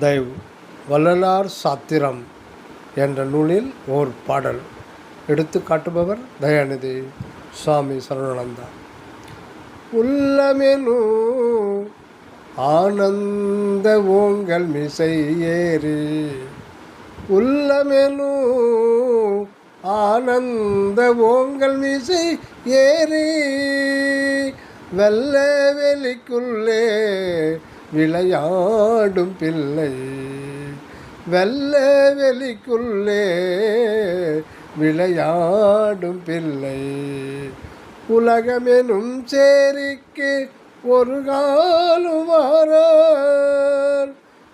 தைவ் வள்ளலார் சாத்திரம் என்ற நூலில் ஓர் பாடல். எடுத்து காட்டுபவர் தயாநிதி சுவாமி சரணானந்தா. உள்ளமெனு ஆனந்த ஓங்கல் மிசை ஏறி உள்ளமெனு ஆனந்த ஓங்கல் மிசை ஏறி வெள்ள வெளிக்குள்ளே விளையாடும் பிள்ளை. வெள்ள வெளிக்குள்ளே விளையாடும் பிள்ளை. உலகமெனும் சேரிக்கு ஒரு காலும் வாரார்.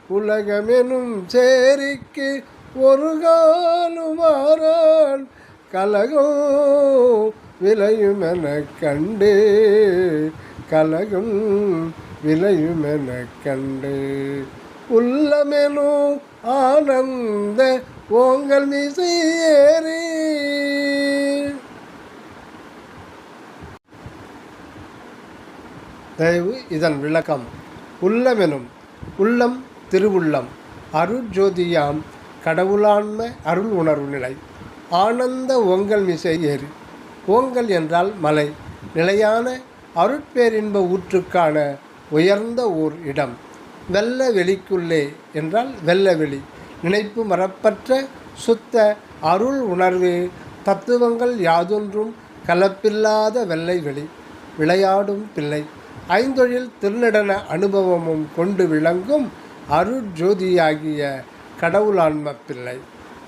உலகமெனும் சேரிக்கு ஒரு காலும் வாரான் கலகம் விளையுமென கண்டு கலகம் விளையுமென கண்டு உள்ளமெனும் ஆனந்த ஓங்கள் மிசை தயவு இதன் விளக்கம். உள்ளமெனும் உள்ளம் திருவுள்ளம் அருட்ஜோதியாம் கடவுளான்ம அருள் உணர்வு நிலை. ஆனந்த ஓங்கல் மிசை ஏறி ஓங்கல் என்றால் மலை. நிலையான அருட்பேரின்ப ஊற்றுக்கான உயர்ந்த ஓர் இடம். வெள்ள வெளிக்குள்ளே என்றால் வெள்ள வெளி. நினைப்பு மரப்பற்ற சுத்த அருள் உணர்வு தத்துவங்கள் யாதொன்றும் கலப்பில்லாத வெள்ளை வெளி. விளையாடும் பிள்ளை. ஐந்தொழில் திருநடன அனுபவமும் கொண்டு விளங்கும் அருட்ஜோதியாகிய கடவுளான்ம பிள்ளை.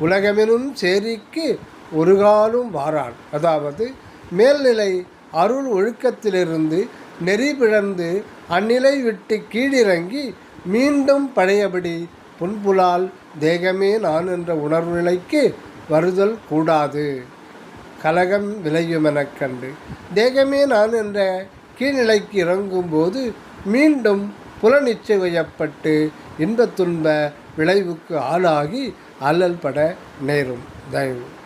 உலகமெனும் சேரிக்கு ஒரு காலும் வாரான். அதாவது மேல்நிலை அருள் ஒழுக்கத்திலிருந்து நெறி பிழந்து அந்நிலை விட்டு கீழிறங்கி மீண்டும் பழையபடி புன்புலால் தேகமே நான் என்ற உணர்வு நிலைக்கு வருதல் கூடாது. கலகம் விளையுமெனக் கண்டு தேகமே நான் என்ற கீழ்நிலைக்கு இறங்கும்போது மீண்டும் புலனிச்சையப்பட்டு இன்பத் துன்ப விளைவுக்கு ஆளாகி அல்லல் பட நேரும். தயவு.